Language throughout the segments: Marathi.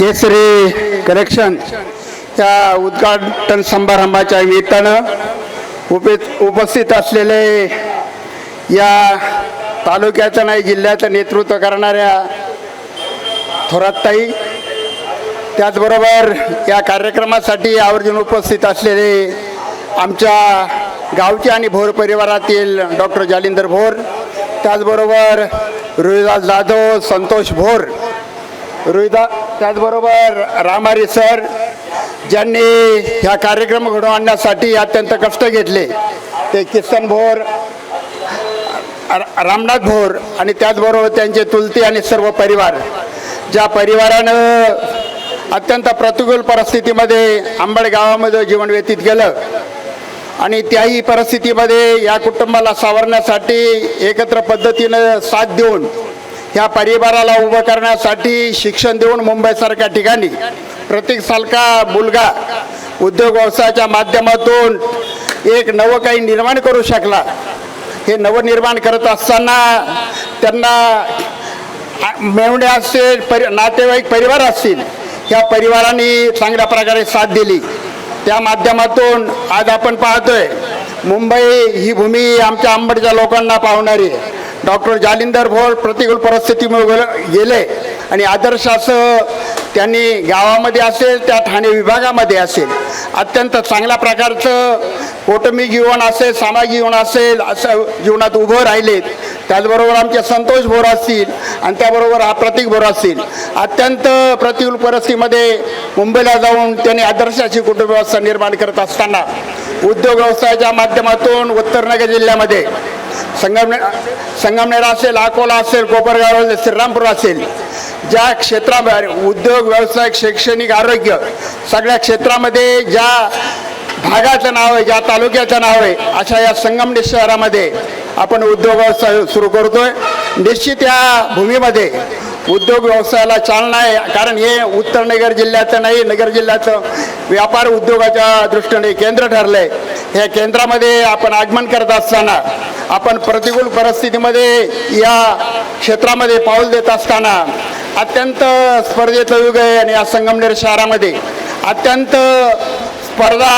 केसरी करेक्शन या उद्घाटन समारंभाच्या निमित्तानं उपे उपस्थित असलेले या तालुक्याचं नाही जिल्ह्याचं नेतृत्व करणाऱ्या थोरातताई त्याचबरोबर या कार्यक्रमासाठी आवर्जून उपस्थित असलेले आमच्या गावचे आणि भोर परिवारातील डॉक्टर जालिंदर भोर त्याचबरोबर रोहिदास जाधव संतोष भोर रोहिदा त्याचबरोबर रामारी सर ज्यांनी ह्या कार्यक्रम घडवून आणण्यासाठी अत्यंत कष्ट घेतले. ते किसन भोर रामनाथ भोर आणि त्याचबरोबर त्यांचे तुलती आणि सर्व परिवार. ज्या परिवारानं अत्यंत प्रतिकूल परिस्थितीमध्ये आंबड गावामध्ये जीवन व्यतीत केलं आणि त्याही परिस्थितीमध्ये या कुटुंबाला सावरण्यासाठी एकत्र पद्धतीनं साथ देऊन ह्या परिवाराला उभं करण्यासाठी शिक्षण देऊन मुंबईसारख्या ठिकाणी प्रत्येक सालका मुलगा उद्योग व्यवसायाच्या माध्यमातून एक नवं काही निर्माण करू शकला. हे नवनिर्माण करत असताना त्यांना मेवणे असतील परि नातेवाईक परिवार असतील ह्या परिवाराने चांगल्या प्रकारे साथ दिली. त्या माध्यमातून आज आपण पाहतोय मुंबई ही भूमी आमच्या आंबडच्या लोकांना पावणारी आहे. डॉक्टर जालिंदर भोर प्रतिकूल परिस्थितीमुळे गेले- आणि आदर्श असं त्यांनी गावामध्ये असेल त्या ठाणे विभागामध्ये असेल. अत्यंत चांगल्या प्रकारचं कौटुंबिक जीवन असेल सामाजिक जीवन असेल असं जीवनात उभं राहिलेत. त्याचबरोबर आमचे संतोष भोर असतील आणि त्याबरोबर हा प्रतीक भोर असतील. अत्यंत प्रतिकूल परिस्थितीमध्ये मुंबईला जाऊन त्यांनी आदर्शाची कुटुंब व्यवस्था निर्माण करत असताना उद्योग व्यवसायाच्या माध्यमातून उत्तरनगर जिल्ह्यामध्ये संगमनेर संगमनेर असेल अकोला असेल कोपरगाव असेल श्रीरामपूर असेल ज्या क्षेत्राबाहेर उद्योग व्यवसाय शैक्षणिक आरोग्य सगळ्या क्षेत्रामध्ये ज्या भागाचं नाव आहे ज्या तालुक्याचं नाव आहे अशा या संगमनेर शहरामध्ये आपण उद्योग व्यवसाय सुरू करतोय. निश्चित या भूमीमध्ये उद्योग व्यवसायाला चालना आहे. कारण हे उत्तर नगर जिल्ह्याचं नाही नगर जिल्ह्याचं व्यापार उद्योगाच्या दृष्टीने केंद्र ठरलंय. ह्या केंद्रामध्ये आपण आगमन करत असताना आपण प्रतिकूल परिस्थितीमध्ये या क्षेत्रामध्ये पाऊल देत असताना अत्यंत स्पर्धेचं युग आहे आणि या संगमनेर शहरामध्ये अत्यंत स्पर्धा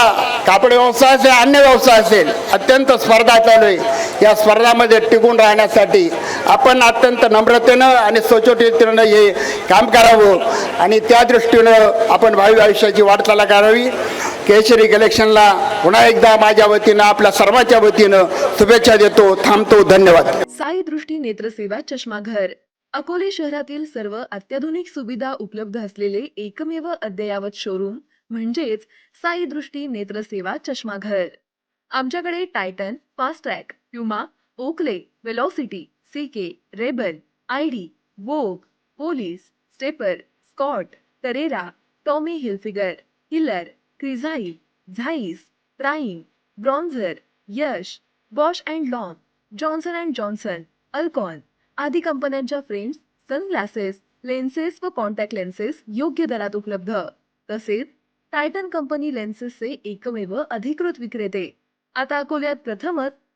कापड व्यवसाय असेल अन्य व्यवसाय असेल अत्यंत स्पर्धा चालू आहे. या स्पर्धामध्ये टिकून राहण्यासाठी आपण अत्यंत नम्रतेनं आणि सचोटीतेनं हे काम करावं आणि त्या दृष्टीनं आपण भावी आयुष्याची वाटचाल करावी. केशरी कलेक्शनला पुन्हा एकदा माझ्या वतीनं आपल्या सर्वांच्या वतीनं शुभेच्छा देतो थांबतो धन्यवाद. साई दृष्टी नेत्रसेवा चष्माघर अकोले शहरातील सर्व अत्याधुनिक सुविधा उपलब्ध असलेले एकमेव अद्ययावत शोरूम म्हणजेच साई दृष्टी नेत्रसेवा चष्माघर आमच्याकडे Titan Fastrack Puma Oakley Velocity CK Rebel ID Vogue Police Stepper Scott तरेरा Tommy Hilfiger हिलर क्रिझाई Zeiss Prime bronzer Yash Bausch and Lomb Johnson and Johnson Alcon आदी कंपन्यांच्या फ्रेम्स सनग्लासेस लेन्सेस व कॉन्टॅक्ट लेन्सेस योग्य दरात उपलब्ध. तसेच टायटन कंपनी लेन्सेसचे एकमेव अधिकृत विक्रेते. आता अकोल्यात प्रथमच